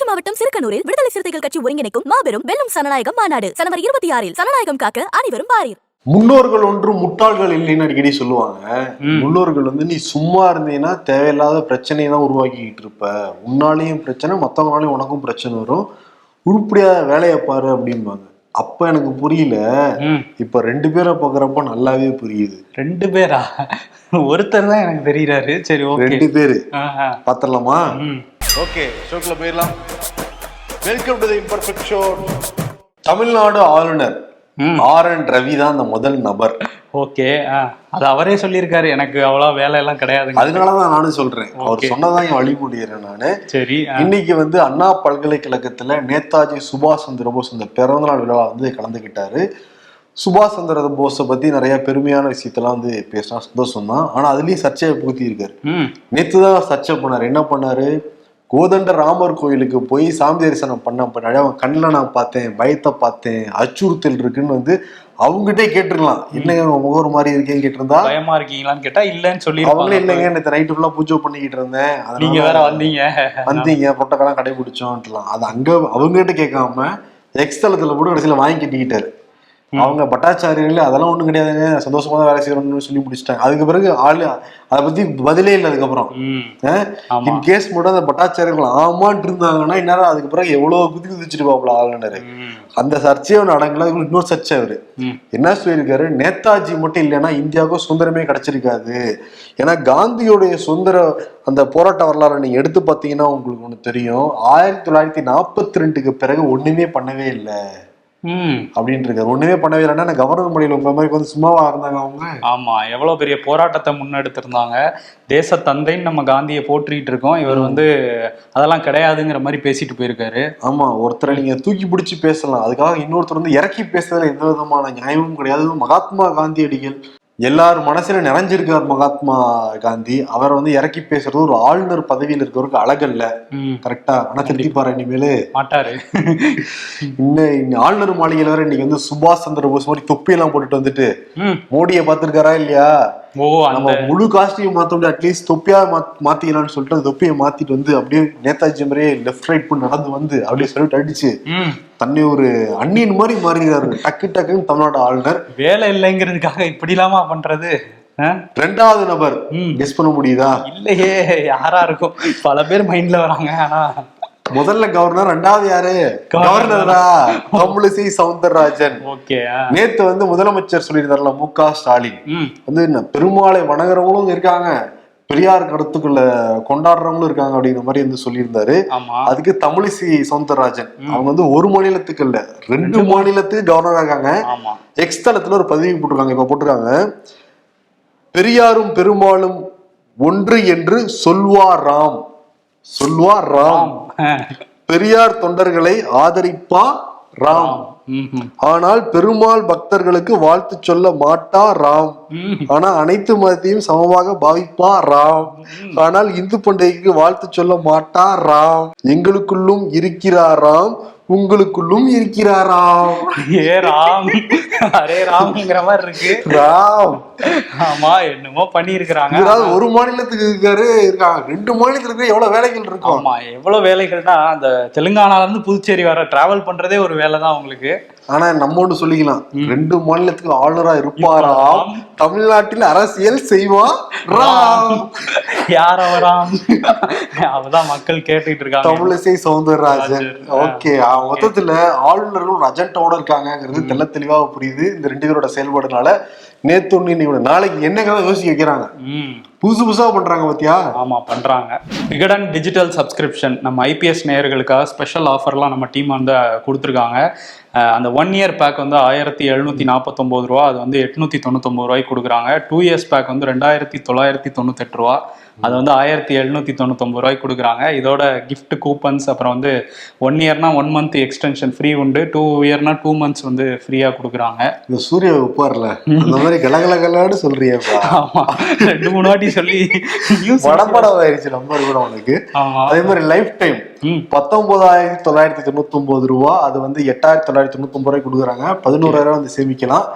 திருச்சி மாவட்டம் சிறுக்கனூரில் விடுதலை சிறுத்தைகள் கட்சி ஒருங்கிணைக்கும் மாபெரும் வெல்லும் சனநாயகம் மாநாடு. சனவரி இருபத்தி ஆறில் சனநாயகம் காக்க அனைவரும் பாரீர் முன்னோர்கள் ஒன்று முட்டாள்கள் இல்லைன்னு அடிக்கடி சொல்லுவாங்க. முன்னோர்கள் வந்து நீ சும்மா இருந்தீங்கன்னா தேவையில்லாத பிரச்சனையை தான் உருவாக்கிக்கிட்டு இருப்ப. உன்னாலையும் பிரச்சனை மற்றவங்களாலையும் உனக்கும் பிரச்சனை வரும். உருப்படியா வேலையை பாரு அப்படிம்பாங்க. அப்ப எனக்கு புரியல. இப்ப ரெண்டு பேரை பாக்குறப்ப நல்லாவே புரியுது. ரெண்டு பேரா? ஒருத்தர் தான் எனக்கு தெரியறாரு. சரி ஓகே. ரெண்டு பேரு. பாத்திரலாமா? ஓகே ஷோக்குள்ள போயிடலாம். Welcome to the imperfect show Tamil Nadu ஆளுநர் ஆர் என் ரவி தான் அந்த முதல் நபர். ஓகே அது அவரே சொல்லியிருக்காரு எனக்கு அவ்வளோ வேலை எல்லாம் கிடையாதுங்க அதனாலதான் நானும் சொல்றேன். அவர். சொன்னதான் என் வழிமுடியிறேன் நானு. சரி. இன்னைக்கு வந்து அண்ணா பல்கலைக்கழகத்துல நேதாஜி சுபாஷ் சந்திர போஸ் இந்த பிறந்தநாள் விழா வந்து கலந்துக்கிட்டாரு சுபாஷ் சந்திர போஸை பத்தி நிறைய பெருமையான விஷயத்தெல்லாம் வந்து பேசினா சந்தோஷம் தான் ஆனா அதுலயும் சர்ச்சையை பூத்தி இருக்காரு நேத்து தான் சர்ச்சை பண்ணாரு. என்ன பண்ணாரு? கோதண்ட ராமர் கோயிலுக்கு போய் சாமி தரிசனம் பண்ண பின்னாடி அவன் கண்ணில் நான் பார்த்தேன் பயத்தை பார்த்தேன் அச்சுறுத்தல் இருக்குன்னு வந்து அவங்ககிட்டே கேட்டுருக்கலாம். என்னங்க உங்க முகம் ஒரு மாதிரி இருக்கேன்னு கேட்டிருந்தா? பயமா இருக்கீங்களான்னு கேட்டா இல்லன்னு அவங்களே சொல்லி இல்லைங்க நேற்று நைட்டு ஃபுல்லா பூஜை பண்ணிக்கிட்டு இருந்தேன். நீங்க வேற வந்தீங்க. வந்தீங்க புரோட்டோக்காலாம் கடைபிடிச்சோம்ட்டுலாம் அது அங்க அவங்க கிட்ட கேட்காம எக்ஸ் தளத்துல கூட கடைசியில வாங்கி கட்டிக்கிட்டாரு. அவங்க பட்டாச்சாரியர்கள் அதெல்லாம் ஒண்ணும் கிடையாதுங்க. சந்தோஷமா தான் வேலை செய்யணும்னு சொல்லி முடிச்சிட்டாங்க. அதுக்கு பிறகு ஆளு அதை பத்தி பதிலே இல்லை அதுக்கப்புறம். இன் கேஸ் மட்டும் அந்த பட்டாச்சாரியர்கள் ஆமான்ட்டு இருந்தாங்கன்னா இந்நேரம் அதுக்கு பிறகு எவ்வளவு குதி குதிச்சுட்டு பாப்பல ஆளுநர். அந்த சர்ச்சையை ஒன்று அடங்கல இன்னொரு சர்ச்சை அவரு. என்ன சொல்லியிருக்காரு? நேதாஜி மட்டும் இல்லைன்னா இந்தியாவுக்கும் சுதந்திரமே கிடைச்சிருக்காது. ஏன்னா காந்தியோடைய சுதந்திர அந்த போராட்ட வரலாறு நீங்க எடுத்து பார்த்தீங்கன்னா உங்களுக்கு ஒண்ணு தெரியும். ஆயிரத்தி தொள்ளாயிரத்தி நாற்பத்தி ரெண்டுக்கு பிறகு ஒண்ணுமே பண்ணவே இல்லை. ம். அப்படின்ட்டு இருக்காரு ஒண்ணுமே பண்ணவே இல்லைன்னா கவர்னர் மொழியில் உங்க மாதிரி வந்து சும்மாவா இருந்தாங்க அவங்க? ஆமா எவ்வளவு பெரிய போராட்டத்தை முன்னெடுத்திருந்தாங்க. தேச தந்தைன்னு நம்ம காந்தியை போற்றிட்டு இருக்கோம். இவர் வந்து அதெல்லாம் கிடையாதுங்கிற மாதிரி பேசிட்டு போயிருக்காரு. ஆமா ஒருத்தரை நீங்க தூக்கி பிடிச்சி பேசலாம். அதுக்காக இன்னொருத்தர் வந்து இறக்கி பேசுறதுல எந்த விதமான நியாயமும் கிடையாது. மகாத்மா காந்தியடிகள் எல்லார் மனசுல நிறைஞ்சிருக்கார் மகாத்மா காந்தி. அவரை வந்து இறக்கி பேசுறது ஒரு ஆளுநர் பதவியில் இருக்கிறவருக்கு அழகல்ல கரெக்டா ஆனா திருத்திப்பாரு இனிமேலு. மாட்டாரு. இன்னும் ஆளுநர் மாளிகையில வேற இன்னைக்கு வந்து சுபாஷ் சந்திர போஸ் மாதிரி தொப்பியெல்லாம் போட்டுட்டு வந்துட்டு மோடியை பார்த்திருக்காரா இல்லையா? நம்ம முழு காஸ்டியூம் மாத்த முடியாது அட்லீஸ்ட் தொப்பியா மாத்- மாத்திக்கலாம்னு சொல்லிட்டு அந்த தொப்பியை மாத்திட்டு வந்து அப்படியே நேதாஜி மாதிரியே லெஃப்ட் ரைட் பண்ணி நடந்து வந்து அப்படியே சொல்லிட்டு அடிச்சு தன்னை ஒரு அந்நியன் மாதிரி மாறிடுறாரு. டக்கு டக்குன்னு தமிழ்நாடு ஆளுநர். வேலை இல்லைங்கிறதுக்காக இப்படி இல்லாம பண்றது? ரெண்டாவது நபர் ம். கெஸ் பண்ண முடியுதா? இல்லையே யாரா இருக்கும்? பல பேர் மைண்ட்ல வராங்க ஆனா. முதல்ல கவர்னர் ரெண்டாவது யாரு? கவர்னரா. தமிழிசை சவுந்தரராஜன். நேத்து வந்து முதலமைச்சர் சொல்லியிருந்தார்ல மு க ஸ்டாலின். வந்து என்ன பெருமாளை வணங்குறவங்களும் இருக்காங்க. பெரியார் கருத்துக்களை கொண்டாடுறவங்களும் இருக்காங்க அப்படிங்கிற மாதிரி வந்து சொல்லியிருந்தாரு. அதுக்கு தமிழிசை சவுந்தரராஜன். அவங்க வந்து ஒரு மாநிலத்துக்கு இல்ல ரெண்டு மாநிலத்துக்கு கவர்னரா இருக்காங்க. ஆமா. எக்ஸ் தளத்துல ஒரு பதிவு போட்டிருக்காங்க இப்ப போட்டிருக்காங்க. பெரியாரும் பெருமாளும் ஒன்று என்று சொல்வாராம். சொல்வார் ராம். பெரியார் தொண்டர்களை ஆதரிப்பா ராம். ஆனால் பெருமாள் பக்தர்களுக்கு வாழ்த்து சொல்ல மாட்டா ராம். ஆனா அனைத்து மதத்தையும் சமமாக பாவிப்பா ராம். ஆனால் இந்து பண்டிகைக்கு வாழ்த்து சொல்ல மாட்டா ராம். எங்களுக்குள்ளும் இருக்கிறாராம் உங்களுக்குள்ளும் இருக்கிறாராம் ஏ ராம். அரே ராம்ங்கிற மாதிரி இருக்கு. ராம். ஆமா என்னமோ பண்ணி இருக்கிறாங்க இதாவது ஒரு மாநிலத்துக்கு இருக்காரு. இருக்காங்க. ரெண்டு மாநிலத்துக்கு எவ்வளவு வேலைகள் இருக்கும்? ஆமா எவ்வளவு வேலைகள்னா அந்த தெலுங்கானால இருந்து புதுச்சேரி வர டிராவல் பண்றதே ஒரு வேலை தான் உங்களுக்கு ஆனா நம்ம ஒண்ணு சொல்லிக்கலாம். ரெண்டு மாநிலத்துக்கு ஆளுநரா இருப்பாராம் தமிழ்நாட்டில் அரசியல் செய்வான் ராம். யார் அவராம் அவதான் மக்கள் கேட்டுட்டு இருக்காங்க. தமிழிசை சவுந்தரராஜன். ராஜன். ஓகே. மொத்தத்துல ஆளுநர்கள் ஒரு அஜெண்டாவோட இருக்காங்கிறது தெள்ள தெளிவா புரியுது. இந்த ரெண்டு பேரோட செயல்பாடுனால நேத்து ஒண்ணு நாளைக்கு என்னங்க யோசிக்க வைக்கிறாங்க. புதுசு புதுசா பண்றாங்க பாத்தியா? ஆமா பண்றாங்க. விகடன் டிஜிட்டல் சப்ஸ்கிரிப்ஷன் நம்ம ஐபிஎஸ் நேயர்களுக்காக ஸ்பெஷல் ஆஃபர்லாம் நம்ம டீம் வந்து கொடுத்துருக்காங்க. அந்த ஒன் இயர் பேக் வந்து ஆயிரத்தி எழுநூத்தி நாற்பத்தொம்போது ரூபா அது வந்து எட்நூத்தி தொண்ணூத்தொம்பது ரூபாய்க்கு கொடுக்குறாங்க. டூ இயர்ஸ் பேக் வந்து ரெண்டாயிரத்தி தொள்ளாயிரத்தி தொண்ணூத்தெட்டு ரூபா அது வந்து ஆயிரத்தி எழுநூத்தி தொண்ணூத்தொம்பது ரூபாய்க்கு கொடுக்குறாங்க. இதோட gift கூப்பன்ஸ் அப்புறம் வந்து ஒன் இயர்னா ஒன் மந்த் எக்ஸ்டென்ஷன் ஃப்ரீ உண்டு. டூ இயர்னா டூ மந்த்ஸ் வந்து ஃப்ரீயாக கொடுக்குறாங்க. இந்த சூரிய உப்பார்ல அந்த மாதிரி கலகலகலான்னு சொல்றியப்பா. ஆமா. ரெண்டு மூணு வாட்டி சொல்லி வடப்படம் ஆயிடுச்சு நம்பர் கூட ஆமா. அதே மாதிரி லைஃப் டைம். பத்தொன்பதாயிரத்தி தொள்ளாயிரத்தி தொண்ணூத்தி ஒன்பது ரூபா அது வந்து எட்டாயிரத்தி தொள்ளாயிரத்தி தொண்ணூத்தி ஒன்பது ரூபாய் கொடுக்குறாங்க. பதினோராயிரம் வந்து சேமிக்கலாம்.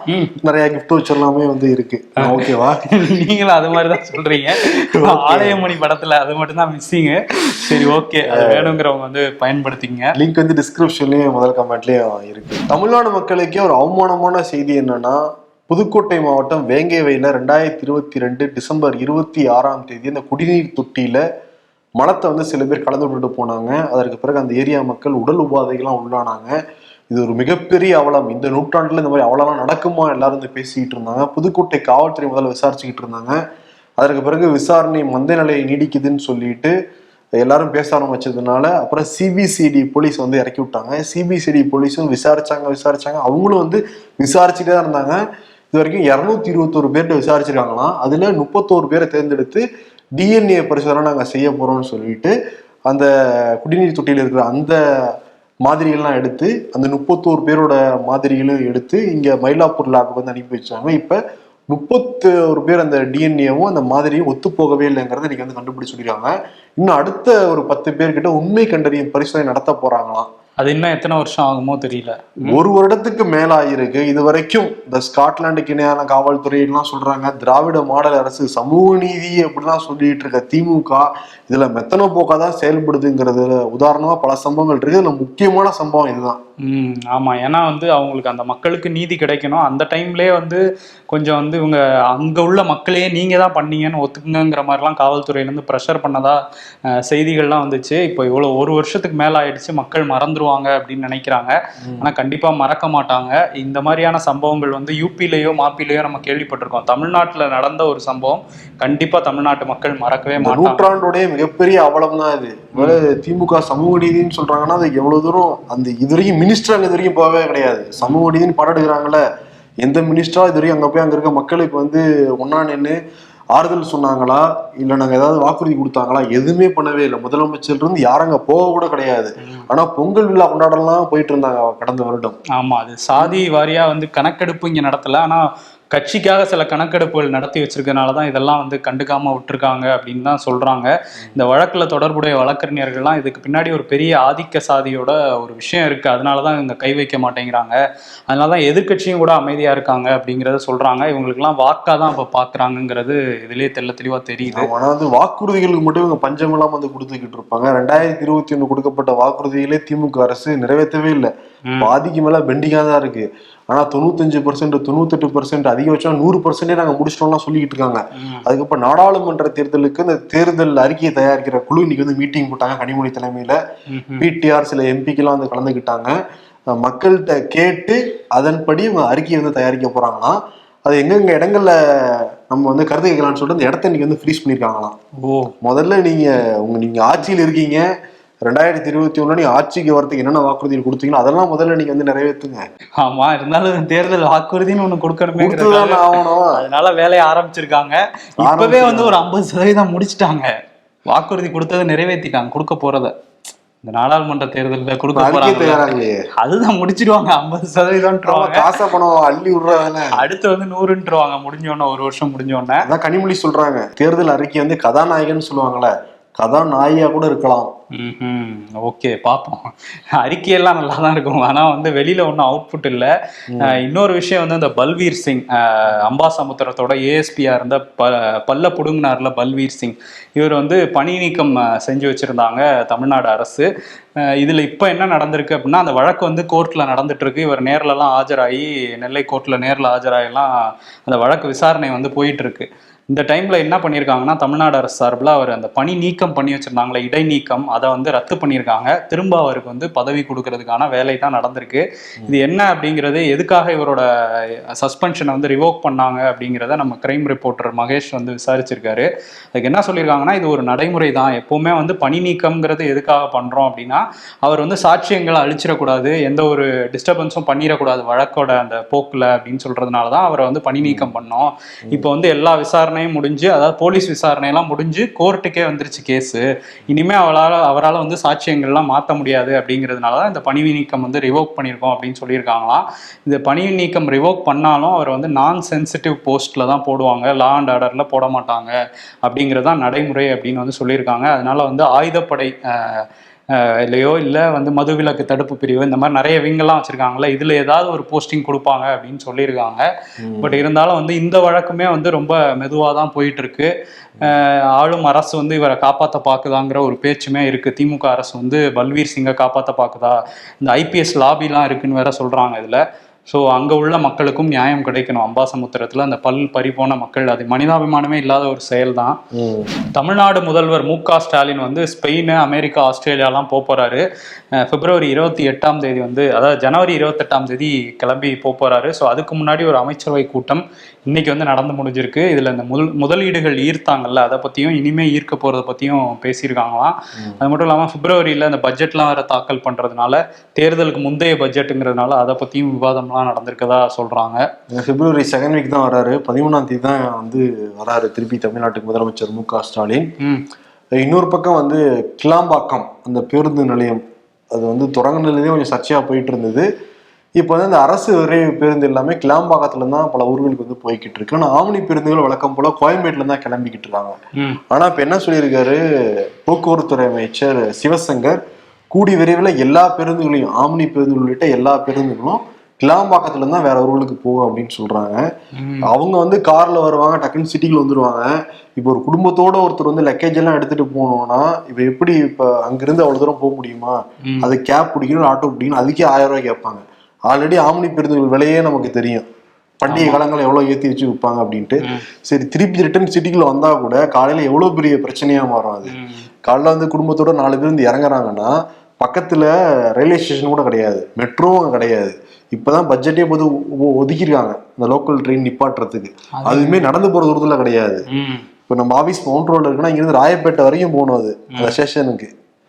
நிறைய கிஃப்ட் வச்சு எல்லாமே வந்து இருக்கு. ஓகேவா? நீங்களும் அது மாதிரி தான் சொல்றீங்க. ஆலயமணி படத்துல அது மட்டும் தான் மிஸ்ஸிங்கு சரி ஓகே. அது வேணுங்கிறவங்க வந்து பயன்படுத்திங்க லிங்க் வந்து டிஸ்கிரிப்ஷன்லயும் முதல் கமெண்ட்லயும் இருக்கு. தமிழ்நாடு மக்களுக்கே ஒரு அவமானமான செய்தி என்னன்னா புதுக்கோட்டை மாவட்டம் வேங்கேவையில் ரெண்டாயிரத்தி இருபத்தி ரெண்டு டிசம்பர் இருபத்தி ஆறாம் தேதி அந்த குடிநீர் தொட்டியில் மலத்தை வந்து சில பேர் கலந்து விட்டுட்டு போனாங்க. அதற்கு பிறகு அந்த ஏரியா மக்கள் உடல் உபாதைகள்லாம் உள்ளானாங்க. இது ஒரு மிகப்பெரிய அவலம். இந்த நூற்றாண்டில் இந்த மாதிரி அவலம்லாம் நடக்குமா? எல்லாரும் வந்து பேசிக்கிட்டு இருந்தாங்க. புதுக்கோட்டை காவல்துறை முதல்ல விசாரிச்சுக்கிட்டு இருந்தாங்க. அதற்கு பிறகு விசாரணை மந்த நிலையை நீடிக்குதுன்னு சொல்லிட்டு எல்லாரும் பேச ஆரம்பிச்சதுனால அப்புறம் சிபிசிடி போலீஸ் வந்து இறக்கி விட்டாங்க. சிபிசிடி போலீஸும் விசாரிச்சாங்க விசாரிச்சாங்க. அவங்களும் வந்து விசாரிச்சுட்டே தான் இருந்தாங்க. இது வரைக்கும் இரநூத்தி இருபத்தோரு பேர்கிட்ட விசாரிச்சிருக்காங்களாம். அதுல முப்பத்தோரு பேரை தேர்ந்தெடுத்து டிஎன்ஏ பரிசோதனை நாங்கள் செய்ய போறோம்னு சொல்லிட்டு அந்த குடிநீர் தொட்டியில் இருக்கிற அந்த மாதிரிகள்லாம் எடுத்து அந்த முப்பத்தோரு பேரோட மாதிரிகளும் எடுத்து இங்க மயிலாப்பூர் லேபுக்கு வந்து அனுப்பி வச்சாங்க. இப்ப முப்பத்து ஒரு பேர் அந்த டிஎன்ஏவும் அந்த மாதிரியும் ஒத்து போகவே இல்லைங்கிறத இன்னைக்கு வந்து கண்டுபிடிச்சிருக்காங்க இன்னும் அடுத்த ஒரு பத்து பேர்கிட்ட உண்மை கண்டறியும் பரிசோதனை நடத்த போறாங்களாம். அது இன்னும் எத்தனை வருஷம் ஆகுமோ தெரியல. ஒரு வருடத்துக்கு மேல ஆயிருக்கு இது வரைக்கும் இந்த ஸ்காட்லாண்டுக்கு இணையான காவல்துறை எல்லாம் சொல்றாங்க திராவிட மாடல் அரசு சமூக நீதி அப்படிலாம் சொல்லிட்டு இருக்க திமுக இதுல மெத்தன போக்கா தான் செயல்படுதுங்கிறது. உதாரணமா பல சம்பவங்கள் இருக்கு. இதுல முக்கியமான சம்பவம் இதுதான். ம் ஆமா. ஏன்னா வந்து அவங்களுக்கு அந்த மக்களுக்கு நீதி கிடைக்கணும். அந்த டைம்லயே வந்து கொஞ்சம் வந்து இவங்க அங்க உள்ள மக்களே நீங்க தான் பண்ணீங்கன்னு ஒத்துக்குங்கிற மாதிரிலாம் காவல்துறையில இருந்து ப்ரெஷர் பண்ணதா செய்திகள்லாம் வந்துச்சு. இப்போ இவ்வளவு ஒரு வருஷத்துக்கு மேல ஆயிடுச்சு. மக்கள் மறந்துருவாங்க அப்படின்னு நினைக்கிறாங்க. ஆனா கண்டிப்பா மறக்க மாட்டாங்க. இந்த மாதிரியான சம்பவங்கள் வந்து யூபிலேயோ மாப்பிலேயோ நம்ம கேள்விப்பட்டிருக்கோம். தமிழ்நாட்டுல நடந்த ஒரு சம்பவம். கண்டிப்பா தமிழ்நாட்டு மக்கள் மறக்கவே மாட்டாங்க. நூற்றாண்டுடைய மிகப்பெரிய அவலம் தான் இது திமுக சமூக நீதினு சொல்றாங்கன்னா அது எவ்வளவு தூரம் அந்த இது வரைக்கும் மினிஸ்டர் அங்க இது வரைக்கும் போகவே கிடையாது. சமூக நீதினு படம் எடுக்கிறாங்கல்ல எந்த மினிஸ்டரா இது வரைக்கும் அங்க போய் அங்க இருக்க மக்களுக்கு வந்து ஒன்னா நின்று ஆறுதல் சொன்னாங்களா? இல்ல நாங்க ஏதாவது வாக்குறுதி கொடுத்தாங்களா? எதுவுமே பண்ணவே இல்லை. முதலமைச்சர் இருந்து யாரும் அங்க போக கூட கிடையாது. ஆனா பொங்கல் விழா கொண்டாடலாம் போயிட்டு இருந்தாங்க கடந்த வருடம். ஆமா அது சாதி வாரியா வந்து கணக்கெடுப்பு இங்க நடத்தல. ஆனா கட்சிக்காக சில கணக்கெடுப்புகள் நடத்தி வச்சிருக்கனால தான் இதெல்லாம் வந்து கண்டுக்காம விட்டுருக்காங்க அப்படின்னு தான் சொல்றாங்க. இந்த வழக்குல தொடர்புடைய வழக்கறிஞர்கள்லாம் இதுக்கு பின்னாடி ஒரு பெரிய ஆதிக்க சாதியோட ஒரு விஷயம் இருக்கு. அதனால தான் இவங்க கை வைக்க மாட்டேங்கிறாங்க. அதனால தான் எதிர்க்கட்சியும் கூட அமைதியா இருக்காங்க அப்படிங்கறத சொல்றாங்க. இவங்களுக்குலாம் வாக்கா தான் இப்ப பாக்குறாங்கங்கிறது இதுலயே தெள்ள தெளிவா தெரியுது. வந்து வாக்குறுதிகளுக்கு மட்டும் இவங்க பஞ்சம் இல்லாம வந்து கொடுத்துக்கிட்டு இருப்பாங்க. ரெண்டாயிரத்தி இருபத்தி ஒண்ணு கொடுக்கப்பட்ட வாக்குறுதிகளே திமுக அரசு நிறைவேற்றவே இல்லை. பாதிக்கு மேல பெண்டிங்கா தான் இருக்கு. ஆனா தொண்ணூத்தஞ்சு பர்சன்ட் தொண்ணூத்தெட்டு பர்சன்ட் அதிகபட்சம் நூறு பர்சன்டே நாங்க முடிச்சிட்டோம்லாம் சொல்லிக்கிட்டு இருக்காங்க. அதுக்கப்புறம் நாடாளுமன்ற தேர்தலுக்கு இந்த தேர்தல் அறிக்கையை தயாரிக்கிற குழு இன்னைக்கு வந்து மீட்டிங் போட்டாங்க கனிமொழி தலைமையில. பிடிஆர் சில எம்பிக்கெல்லாம் வந்து கலந்துக்கிட்டாங்க. மக்கள்கிட்ட கேட்டு அதன்படி இவங்க அறிக்கையை வந்து தயாரிக்க போறாங்களாம். அது எங்கெங்க இடங்கள்ல நம்ம வந்து கருத்து கேட்கலாம்னு சொல்லிட்டு அந்த இடத்த இன்னைக்கு வந்து ஃப்ரீஸ் பண்ணிருக்காங்களாம் ஓ. முதல்ல நீங்க உங்க நீங்க ஆட்சியில் இருக்கீங்க. ரெண்டாயிரத்தி இருபத்தி ஒண்ணுல நீங்க ஆட்சிக்கு வரதுக்கு என்னென்ன வாக்குறுதிகள் கொடுத்தீங்களோ அதெல்லாம் முதல்ல நீங்க வந்து நிறைவேற்றுங்க. ஆமா இருந்தாலும் தேர்தல் வாக்குறுதின்னு ஒண்ணு கொடுக்கணுமே ஆகணும். அதனால வேலையை ஆரம்பிச்சிருக்காங்க. இப்பவே வந்து ஒரு ஐம்பது சதவீதம் முடிச்சிட்டாங்க. வாக்குறுதி கொடுத்ததை நிறைவேற்றிட்டாங்க கொடுக்க போறத. இந்த நாடாளுமன்ற தேர்தலில் கொடுக்க போறாங்க அதுதான் முடிச்சிடுவாங்க ஐம்பது சதவீதம்ன்றவாங்க. காசை பணம் அள்ளி விடுறாங்க அடுத்து வந்து நூறுன்றவாங்க முடிஞ்சோடனே ஒரு வருஷம் முடிஞ்சோடனே அதான் கனிமொழி சொல்றாங்க. தேர்தல் அறிக்கை வந்து கதாநாயகன் சொல்லுவாங்கல்ல. கதாநாயகியா கூட இருக்கலாம் ஓகே பார்ப்போம் அறிக்கையெல்லாம் நல்லா தான் இருக்கும். ஆனால் வந்து வெளியில ஒன்றும் அவுட்புட் இல்லை. இன்னொரு விஷயம் வந்து இந்த பல்வீர் சிங் அம்பாசமுத்திரத்தோட ஏஎஸ்பியா இருந்த ப பல்ல புடுங்கினார்ல பல்வீர் சிங். இவர் வந்து பணி நீக்கம் செஞ்சு வச்சிருந்தாங்க தமிழ்நாடு அரசு. இதுல இப்போ என்ன நடந்திருக்கு அப்படின்னா அந்த வழக்கு வந்து கோர்ட்ல நடந்துட்டு இருக்கு இவர் நேர்லலாம் ஆஜராகி நெல்லை கோர்ட்ல நேர்ல ஆஜராகலாம் அந்த வழக்கு விசாரணை வந்து போயிட்டு இருக்கு இந்த டைம்ல என்ன பண்ணியிருக்காங்கன்னா தமிழ்நாடு அரசு சார்பில் அவர் அந்த பணி நீக்கம் பண்ணி வச்சிருந்தாங்களே இடைநீக்கம் அதை வந்து ரத்து பண்ணியிருக்காங்க திரும்ப அவருக்கு வந்து பதவி கொடுக்கறதுக்கான வேலை தான் நடந்திருக்கு. இது என்ன அப்படிங்கிறது எதுக்காக இவரோட சஸ்பென்ஷனை வந்து ரிவோக் பண்ணாங்க அப்படிங்கிறத நம்ம கிரைம் ரிப்போர்ட்டர் மகேஷ் வந்து விசாரிச்சிருக்காரு. அதுக்கு என்ன சொல்லியிருக்காங்கன்னா இது ஒரு நடைமுறை தான். எப்பவுமே வந்து பணி நீக்கம்ங்கிறது எதுக்காக பண்றோம் அப்படின்னா அவர் வந்து சாட்சியங்களை அழிச்சிடக்கூடாது எந்த ஒரு டிஸ்டர்பன்ஸும் பண்ணிடக்கூடாது வழக்கோட அந்த போக்குல அப்படின்னு சொல்றதுனால தான் அவரை வந்து பணி நீக்கம் பண்ணோம். இப்போ வந்து எல்லா விசாரணையும் விசாரணையும் முடிஞ்சு அதாவது போலீஸ் விசாரணையெல்லாம் முடிஞ்சு கோர்ட்டுக்கே வந்துருச்சு கேஸு. இனிமேல் அவளால் அவரால் வந்து சாட்சியங்கள்லாம் மாற்ற முடியாது அப்படிங்கிறதுனால தான் இந்த பணி நீக்கம் வந்து ரிவோக் பண்ணியிருக்கோம் அப்படின்னு சொல்லியிருக்காங்களாம். இந்த பணி நீக்கம் ரிவோக் பண்ணாலும் அவர் வந்து நான் சென்சிட்டிவ் போஸ்ட்டில் தான் போடுவாங்க. லா அண்ட் ஆர்டரில் போட மாட்டாங்க. அப்படிங்கிறது தான் நடைமுறை அப்படின்னு வந்து சொல்லியிருக்காங்க. அதனால வந்து ஆயுதப்படை இல்லையோ இல்லை வந்து மதுவிலக்கு தடுப்பு பிரிவு இந்த மாதிரி நிறைய விங்கெல்லாம் வச்சுருக்காங்கல்ல இதில் ஏதாவது ஒரு போஸ்டிங் கொடுப்பாங்க அப்படின்னு சொல்லியிருக்காங்க. பட் இருந்தாலும் வந்து இந்த வழக்குமே வந்து ரொம்ப மெதுவாக தான் போயிட்டு இருக்கு அஹ் ஆளும் அரசு வந்து இவரை காப்பாற்ற பார்க்குதாங்கிற ஒரு பேச்சுமே இருக்கு. திமுக அரசு வந்து பல்வீர் சிங்கை காப்பாற்ற பார்க்குதா இந்த ஐபிஎஸ் லாபிலாம் இருக்குன்னு வேற சொல்றாங்க இதுல. ஸோ அங்கே உள்ள மக்களுக்கும் நியாயம் கிடைக்கணும். அம்பாசமுத்திரத்தில் அந்த பல் பறிபோன மக்கள் அது மனிதாபிமானமே இல்லாத ஒரு செயல் தான். தமிழ்நாடு முதல்வர் மு க ஸ்டாலின் வந்து ஸ்பெயின் அமெரிக்கா ஆஸ்திரேலியாலாம் போக போறாரு அஹ் பிப்ரவரி இருபத்தி எட்டாம் தேதி வந்து அதாவது ஜனவரி இருபத்தெட்டாம் தேதி கிளம்பி போக போறாரு ஸோ அதுக்கு முன்னாடி ஒரு அமைச்சரவை கூட்டம் இன்னைக்கு வந்து நடந்து முடிஞ்சிருக்கு. இதுல இந்த முதல் முதலீடுகள் ஈர்த்தாங்கல்ல அதை பத்தியும் இனிமே ஈர்க்க போறத பத்தியும் பேசியிருக்காங்களாம். அது மட்டும் இல்லாம பிப்ரவரியில அந்த பட்ஜெட்லாம் வேற தாக்கல் பண்றதுனால தேர்தலுக்கு முந்தைய பட்ஜெட்டுங்கிறதுனால அதை பத்தியும் விவாதம்லாம் நடந்திருக்கதா சொல்றாங்க. பிப்ரவரி செகண்ட் வீக் தான் வராரு. பதிமூணாம் தேதி தான் வந்து வராரு திருப்பி தமிழ்நாட்டுக்கு முதலமைச்சர் மு க ஸ்டாலின். இன்னொரு பக்கம் வந்து கிளாம்பாக்கம் அந்த பேருந்து நிலையம். அது வந்து தொடங்கினதுலேயே கொஞ்சம் சர்ச்சையா போயிட்டு இருந்தது இப்போ வந்து இந்த அரசு விரைவு பேருந்து எல்லாமே கிளாம்பாக்கத்துல தான் பல ஊர்களுக்கு வந்து போய்கிட்டு இருக்கு. ஆனால் ஆம்னி பேருந்துகள் வழக்கம் போல கோயம்பேட்டில் தான் கிளம்பிக்கிட்டு இருக்காங்க. ம். ஆனா இப்ப என்ன சொல்லியிருக்காரு? போக்குவரத்துறை அமைச்சர் சிவசங்கர் கூடி விரைவில் எல்லா பேருந்துகளையும் ஆம்னி பேருந்து உள்ளிட்ட எல்லா பேருந்துகளும் கிளாம்பாக்கத்துல தான் வேற ஊர்களுக்கு போகும் அப்படின்னு சொல்றாங்க. அவங்க வந்து கார்ல வருவாங்க டக்குன்னு சிட்டிக்குள்ள வந்துருவாங்க. இப்போ ஒரு குடும்பத்தோட ஒருத்தர் வந்து லக்கேஜ் எல்லாம் எடுத்துட்டு போகணும்னா இப்ப எப்படி இப்ப அங்கிருந்து அவ்வளவு தூரம் போக முடியுமா. அது கேப் பிடிக்கணும் ஆட்டோ பிடிக்கணும் அதுக்கே ஆயிரம் ரூபாய் கேட்பாங்க. ஆல்ரெடி ஆம்னி பேருந்துகள் விலையே நமக்கு தெரியும். பண்டிகை காலங்கள் எவ்வளவு ஏத்தி வச்சு விற்பாங்க அப்படின்ட்டு. சரி திருப்பி ரிட்டர்ன் சிட்டிக்குள்ள வந்தா கூட காலையில எவ்வளவு பெரிய பிரச்சனையா மாறும் அது. காலைல வந்து குடும்பத்தோட நாலு பேர் வந்து இறங்குறாங்கன்னா பக்கத்துல ரயில்வே ஸ்டேஷன் கூட கிடையாது. மெட்ரோவும் கிடையாது. இப்பதான் பட்ஜெட்டே பொது ஒ- ஒதுக்கியிருக்காங்க. இந்த லோக்கல் ட்ரெயின் நிப்பாட்டுறதுக்கு. அதுவுமே நடந்து போற தூரத்துல கிடையாது. இப்ப நம்ம ஆபீஸ் மவுண்ட் ரோட்ல இருக்குன்னா இங்கிருந்து ராயப்பேட்டை வரைக்கும் போகணும் அது அந்த ஸ்டேஷனுக்கு